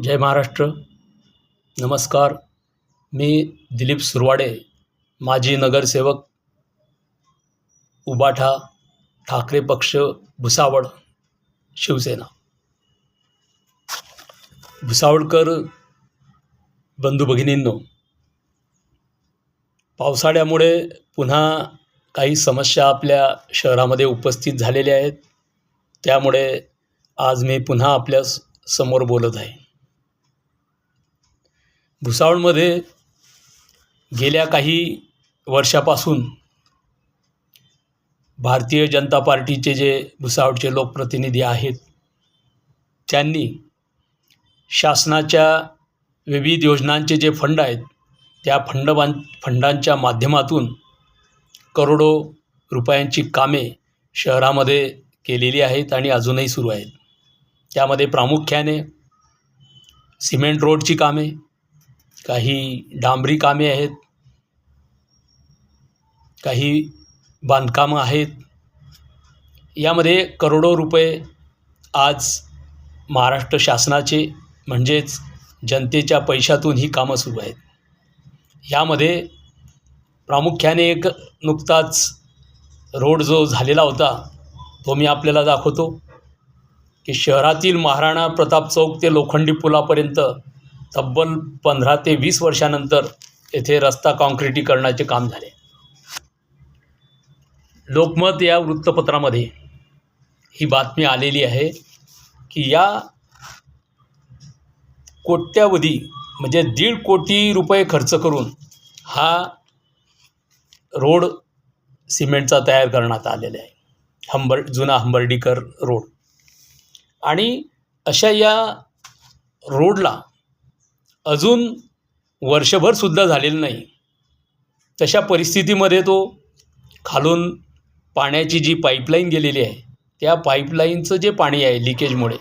जय महाराष्ट्र. नमस्कार. मी दिलीप सुरवाडे माजी नगरसेवक उबाठा ठाकरे पक्ष भुसावळ शिवसेना. भुसावळकर बंधू भगिनींनो पावसाळ्यामुळे पुन्हा काही समस्या आपल्या शहरामध्ये उपस्थित झालेल्या आहेत. त्यामुळे आज मी पुन्हा आपल्या स- समोर बोलत आहे. भुसावळमध्ये गेल्या काही वर्षापासून भारतीय जनता पार्टीचे जे भुसावळचे लोकप्रतिनिधी आहेत त्यांनी शासनाच्या विविध योजनांचे जे फंड आहेत त्या फंडबां फंडांच्या माध्यमातून करोडो रुपयांची कामे शहरामध्ये केलेली आहेत आणि अजूनही सुरू आहेत. त्यामध्ये प्रामुख्याने सिमेंट रोडची कामे काही डांबरी कामे आहेत काही बांधकामं आहेत. यामध्ये करोडो रुपये आज महाराष्ट्र शासनाचे म्हणजेच जनतेच्या पैशातून ही कामं सुरू आहेत. यामध्ये प्रामुख्याने एक नुकताच रोड जो झालेला होता तो मी आपल्याला दाखवतो की शहरातील महाराणा प्रताप चौक ते लोखंडी पुलापर्यंत तब्बल पंधरा ते वीस वर्षानंतर येथे रस्ता काँक्रिटीकरणाचे काम झाले. लोकमत या वृत्तपत्रामध्ये ही बातमी आलेली आहे की या कोट्यावधी म्हणजे दीड कोटी रुपये खर्च करून हा रोड सिमेंटचा तयार करण्यात आलेला आहे. हंबर जुना हंबर्डीकर रोड. आणि अशा या रोडला अजून वर्षभरसुद्धा झालेलं नाही. तशा परिस्थितीमध्ये तो खालून पाण्याची जी पाईपलाईन गेलेली आहे त्या पाईपलाईनचं जे पाणी आहे लिकेजमुळे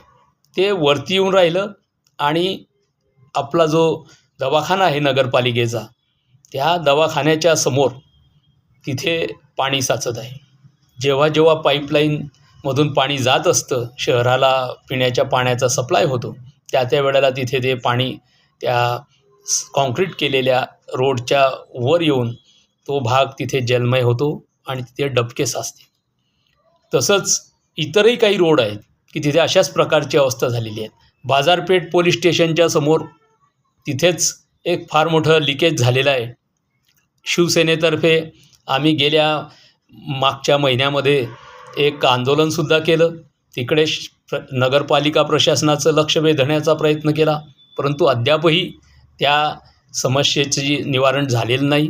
ते वरती येऊन राहिलं आणि आपला जो दवाखाना आहे नगरपालिकेचा त्या दवाखान्याच्या समोर तिथे पाणी साचत आहे. जेव्हा जेव्हा पाईपलाईनमधून पाणी जात असतं शहराला पिण्याच्या पाण्याचा सप्लाय होतो त्या त्या वेळेला तिथे ते पाणी त्या कॉन्क्रीट केलेल्या रोडच्या वर येऊन तो भाग तिथे जलमय होतो आणि तिथे डबके साचते. तसंच इतरही काही रोड आहेत की तिथे अशाच प्रकारची अवस्था झालेली आहे बाजारपेठ पोलीस स्टेशनच्या समोर तिथेच एक फार मोठं लिकेज झालेलं आहे. शिवसेनेतर्फे आम्ही गेल्या मागच्या महिन्यामध्ये एक आंदोलनसुद्धा केलं. तिकडे श प्र नगरपालिका प्रशासनाचं लक्ष वेधण्याचा प्रयत्न केला. परंतु अद्यापही त्या समस्येचं जी निवारण झालेलं नाही.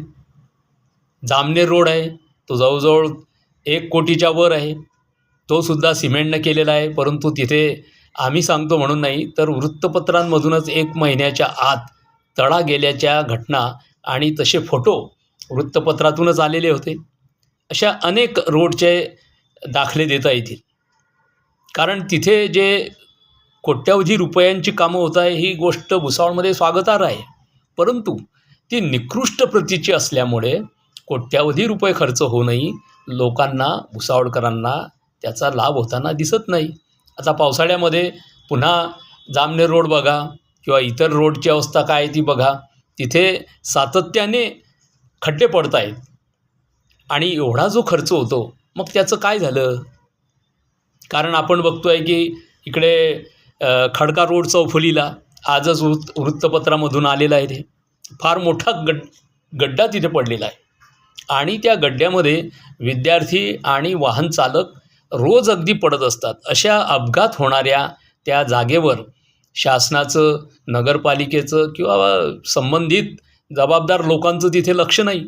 जामनेर रोड आहे तो जवळजवळ एक कोटीच्या वर आहे. तो सुद्धा सिमेंटनं केलेला आहे परंतु तिथे आम्ही सांगतो म्हणून नाही तर वृत्तपत्रांमधूनच एक महिन्याच्या आत तडा गेल्याच्या घटना आणि तसे फोटो वृत्तपत्रातूनच आलेले होते. अशा अनेक रोडचे दाखले देता येतील. कारण तिथे जे कोट्यावधी रुपयांची कामं होत आहे ही गोष्ट भुसावळमध्ये स्वागतार्ह आहे. परंतु ती निकृष्ट प्रतीची असल्यामुळे कोट्यावधी रुपये खर्च होऊनही लोकांना भुसावळकरांना त्याचा लाभ होताना दिसत नाही. आता पावसाळ्यामध्ये पुन्हा जामनेर रोड बघा किंवा इतर रोडची अवस्था काय आहे ती बघा. तिथे सातत्याने खड्डे पडत आहेत आणि एवढा जो खर्च होतो मग त्याचं काय झालं? कारण आपण बघतो आहे की इकडे खडका रोड चौफुलीला आजच वृत्त वृत्तपत्रामधून आलेलं आहे ते. फार मोठा गड गड्डा तिथे पडलेला आहे. आणि त्या गड्ड्यामध्ये विद्यार्थी आणि वाहन चालक रोज अगदी पडत असतात. अशा अपघात होणाऱ्या त्या जागेवर शासनाचं नगरपालिकेचं किंवा संबंधित जबाबदार लोकांचं तिथे लक्ष नाही.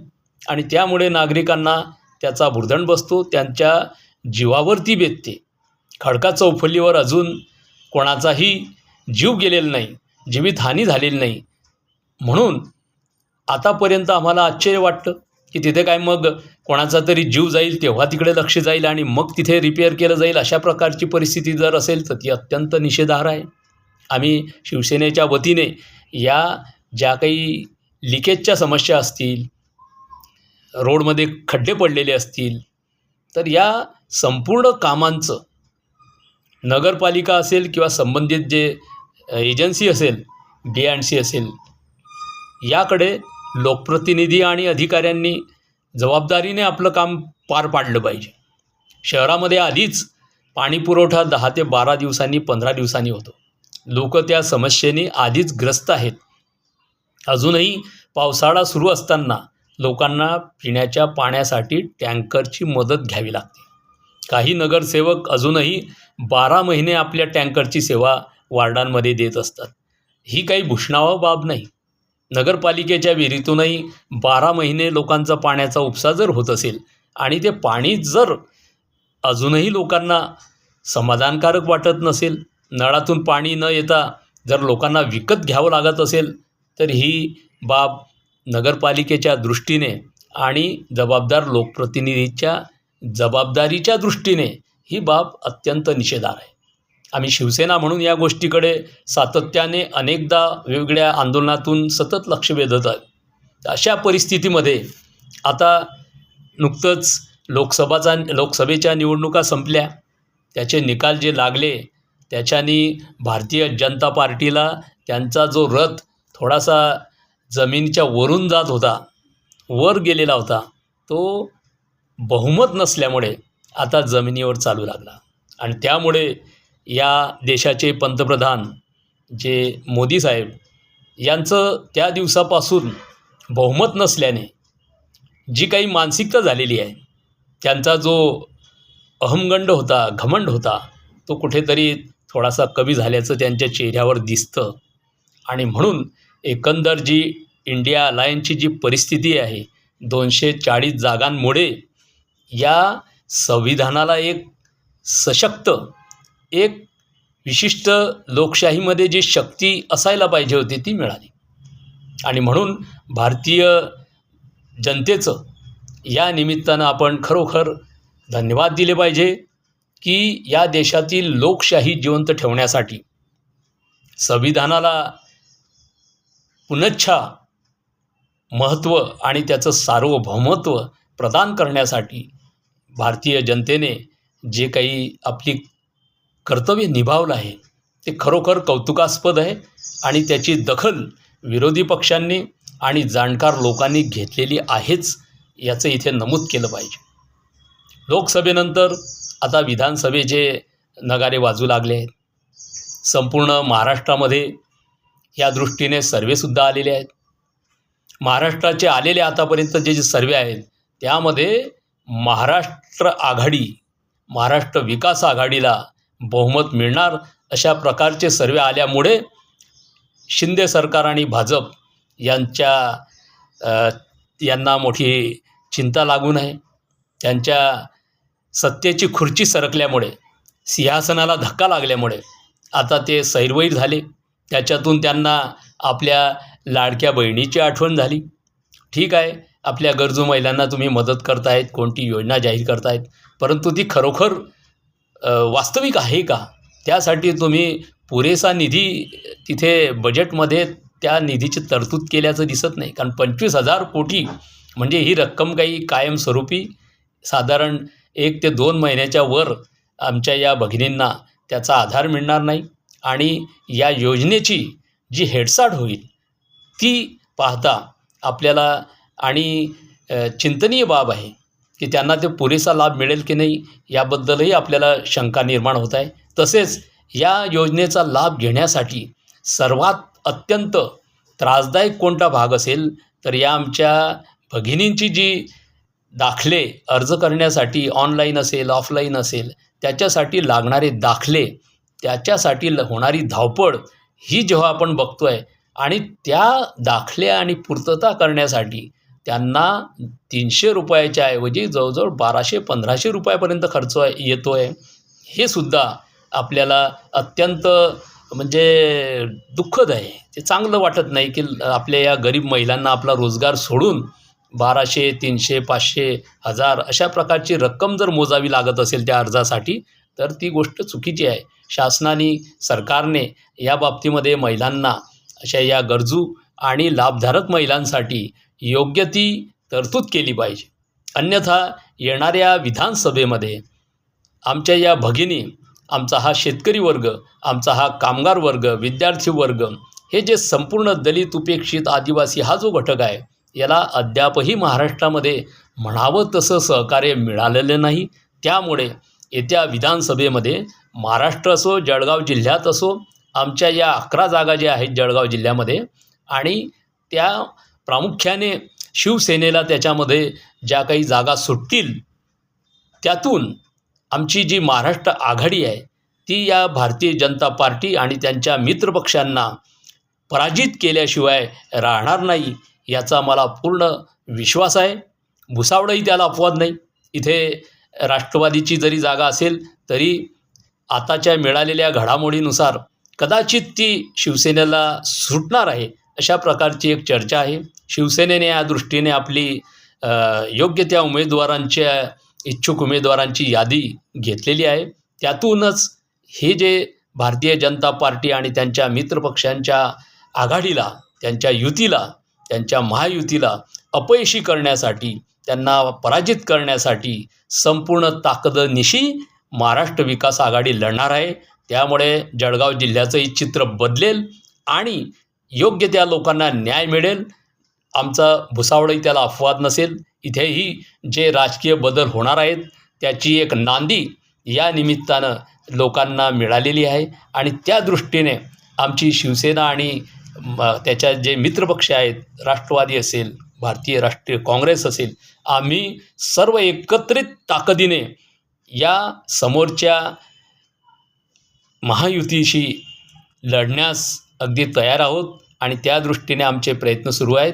आणि त्यामुळे नागरिकांना त्याचा भुर्दंड बसतो त्यांच्या जीवावरती बेतते. खडका चौफलीवर अजून कोणाचाही जीव गेलेला नाही जीवितहानी झालेली नाही. म्हणून आतापर्यंत आम्हाला आश्चर्य वाटतं की तिथे काय मग कोणाचा तरी जीव जाईल तेव्हा तिकडे लक्ष जाईल आणि मग तिथे रिपेअर केलं जाईल अशा प्रकारची परिस्थिती जर असेल तर ती अत्यंत निषेधार आहे. आम्ही शिवसेनेच्या वतीने या ज्या काही लिकेजच्या समस्या असतील रोडमध्ये खड्डे पडलेले असतील तर या संपूर्ण कामांचं नगरपालिका असेल किंवा संबंधित जे एजन्सी असेल डी अँड सी असेल याकडे लोकप्रतिनिधी आणि अधिकाऱ्यांनी जबाबदारीने आपलं काम पार पाडलं पाहिजे. शहरामध्ये आधीच पाणीपुरवठा दहा ते बारा दिवसांनी पंधरा दिवसांनी होतो. लोक त्या समस्येने आधीच ग्रस्त आहेत. अजूनही पावसाळा सुरू असताना लोकांना पिण्याच्या पाण्यासाठी टँकरची मदत घ्यावी लागते. काही नगरसेवक अजूनही बारा महिने आपल्या टँकरची सेवा वार्डांमध्ये देत असतात. ही काही भूषणावा बाब नाही. नगरपालिकेच्या विहिरीतूनही बारा महिने लोकांचा पाण्याचा उपसा जर होत असेल आणि ते पाणी जर अजूनही लोकांना समाधानकारक वाटत नसेल नळातून पाणी न येता जर लोकांना विकत घ्यावं लागत असेल तर ही बाब नगरपालिकेच्या दृष्टीने आणि जबाबदार लोकप्रतिनिधीच्या जबाबदारीच्या दृष्टीने ही बाब अत्यंत निषेधार आहे. आम्ही शिवसेना म्हणून या गोष्टीकडे सातत्याने अनेकदा वेगवेगळ्या आंदोलनातून सतत लक्ष वेधत आहे. अशा परिस्थितीमध्ये आता नुकतंच लोकसभाचा लोकसभेच्या निवडणुका संपल्या. त्याचे निकाल जे लागले त्याच्यानी भारतीय जनता पार्टीला त्यांचा जो रथ थोडासा जमिनीच्या वरून जात होता वर गेलेला होता तो बहुमत नसल्यामुळे आता जमिनीवर चालू लागला. आणि त्यामुळे या देशाचे पंतप्रधान जे मोदी साहेब यांचं त्या दिवसापासून बहुमत नसल्याने जी काही मानसिकता झालेली आहे त्यांचा जो अहमगंड होता घमंड होता तो कुठेतरी थोडासा कमी झाल्याचं त्यांच्या चेहऱ्यावर दिसतं. आणि म्हणून एकंदर जी इंडिया अलायन्सची जी परिस्थिती आहे दोनशे चाळीस जागांमुळे या संविधानाला एक सशक्त एक विशिष्ट लोकशाहीमध्ये जी शक्ती असायला पाहिजे होती ती मिळाली. आणि म्हणून भारतीय जनतेचं या निमित्तानं आपण खरोखर धन्यवाद दिले पाहिजे की या देशातील लोकशाही जिवंत ठेवण्यासाठी संविधानाला पुनच्छा महत्त्व आणि त्याचं सार्वभौमत्व प्रदान करण्यासाठी भारतीय जनतेने जे काही आपली कर्तव्य निभावलं आहे ते खरोखर कौतुकास्पद आहे आणि त्याची दखल विरोधी पक्षांनी आणि जाणकार लोकांनी घेतलेली आहेच याचं इथे नमूद केलं पाहिजे. लोकसभेनंतर आता विधानसभेचे नगारे वाजू लागले आहेत संपूर्ण महाराष्ट्रामध्ये या दृष्टीने सर्वेसुद्धा आलेले आहेत. महाराष्ट्राचे आलेले आतापर्यंत जे जे सर्वे आहेत त्यामध्ये महाराष्ट्र आघाडी महाराष्ट्र विकास आघाडीला बहुमत मिळणार अशा प्रकारचे सर्वे आल्यामुळे शिंदे सरकार आणि भाजप यांच्या यांना मोठी चिंता लागून आहे त्यांच्या सत्तेची खुर्ची सरकल्यामुळे सिंहासनाला धक्का लागल्यामुळे आता ते सैरवैर झाले. त्याच्यातून त्यांना आपल्या लाडक्या बहिणीची आठवण झाली. ठीक आहे. आपल्या गरजू महिलांना तुम्ही मदत करतायत कोणती योजना जाहीर करतायत? परंतु ती खरोखर वास्तविक आहे का? त्यासाठी तुम्ही पुरेसा निधी तिथे बजेटमध्ये त्या निधीची तरतूद केल्याचं दिसत नाही. कारण पंचवीस हजार कोटी म्हणजे ही रक्कम काही कायमस्वरूपी साधारण एक ते दोन महिन्याच्या वर आमच्या या भगिनींना त्याचा आधार मिळणार नाही. आणि या योजनेची जी हेडसाट होईल ती पाहता आपल्याला आणि चिंतनीय बाब आहे की त्यांना ते पुरेसा लाभ मिळेल की नाही याबद्दलही आपल्याला शंका निर्माण होत आहे. तसेच या योजनेचा लाभ घेण्यासाठी सर्वात अत्यंत त्रासदायक कोणता भाग असेल तर या आमच्या भगिनींची जी दाखले अर्ज करण्यासाठी ऑनलाईन असेल ऑफलाईन असेल त्याच्यासाठी लागणारे दाखले त्याच्यासाठी ल- होणारी धावपळ ही जेव्हा आपण बघतो आहे आणि त्या दाखल्या आणि पूर्तता करण्यासाठी त्यांना तीनशे रुपयाच्या ऐवजी जवळजवळ बाराशे पंधराशे रुपयापर्यंत खर्च येतो आहे हे सुद्धा आपल्याला अत्यंत म्हणजे दुःखद आहे. ते चांगलं वाटत नाही की आपल्या या गरीब महिलांना आपला रोजगार सोडून बाराशे तीनशे पाचशे हजार अशा प्रकारची रक्कम जर मोजावी लागत असेल त्या अर्जासाठी तर ती गोष्ट चुकीची आहे. शासनाने सरकारने या बाबतीमध्ये महिलांना अशा या गरजू आणि लाभधारक महिलांसाठी योग्य ती तरतूद केली पाहिजे. अन्यथा येणाऱ्या विधानसभेमध्ये आमच्या या भगिनी आमचा हा शेतकरी वर्ग आमचा हा कामगार वर्ग विद्यार्थी वर्ग हे जे संपूर्ण दलित उपेक्षित आदिवासी हा जो घटक आहे याला अद्यापही महाराष्ट्रामध्ये म्हणावं तसं सहकार्य मिळालेलं नाही. त्यामुळे येत्या विधानसभेमध्ये महाराष्ट्र असो जळगाव जिल्ह्यात असो आमच्या या अकरा जागा ज्या आहेत जळगाव जिल्ह्यामध्ये आणि त्या प्रामुख्याने शिवसेनेला त्याच्यामध्ये ज्या काही जागा सुटतील त्यातून आमची जी महाराष्ट्र आघाडी आहे ती या भारतीय जनता पार्टी आणि त्यांच्या मित्रपक्षांना पराजित केल्याशिवाय राहणार नाही याचा मला पूर्ण विश्वास आहे. भुसावळही त्याला अपवाद नाही. इथे राष्ट्रवादीची जरी जागा असेल तरी आताच्या मिळालेल्या घडामोडीनुसार कदाचित ती शिवसेनेला सुटणार आहे अशा प्रकारची एक चर्चा आहे. शिवसेनेने या दृष्टीने आपली योग्य त्या उमेदवारांच्या इच्छुक उमेदवारांची यादी घेतलेली आहे. त्यातूनच हे जे भारतीय जनता पार्टी आणि त्यांच्या मित्रपक्षांच्या आघाडीला त्यांच्या युतीला त्यांच्या महायुतीला अपयशी करण्यासाठी त्यांना पराजित करण्यासाठी संपूर्ण ताकदनिशी महाराष्ट्र विकास आघाडी लढणार आहे. त्यामुळे जळगाव जिल्ह्याचंही चित्र बदलेल आणि योग्य त्या लोकांना न्याय मिळेल. आमचा भुसावळही त्याला अपवाद नसेल. इथेही जे राजकीय बदल होणार आहेत त्याची एक नांदी या निमित्तानं लोकांना मिळालेली आहे. आणि त्या दृष्टीने आमची शिवसेना आणि म, त्याच्या जे मित्रपक्ष आहेत राष्ट्रवादी असेल भारतीय राष्ट्रीय काँग्रेस असेल आम्ही सर्व एकत्रित ताकदीने या समोरच्या महायुतीशी लढण्यास अगदी तयार आहोत. आणि त्या दृष्टीने आमचे प्रयत्न सुरू आहेत.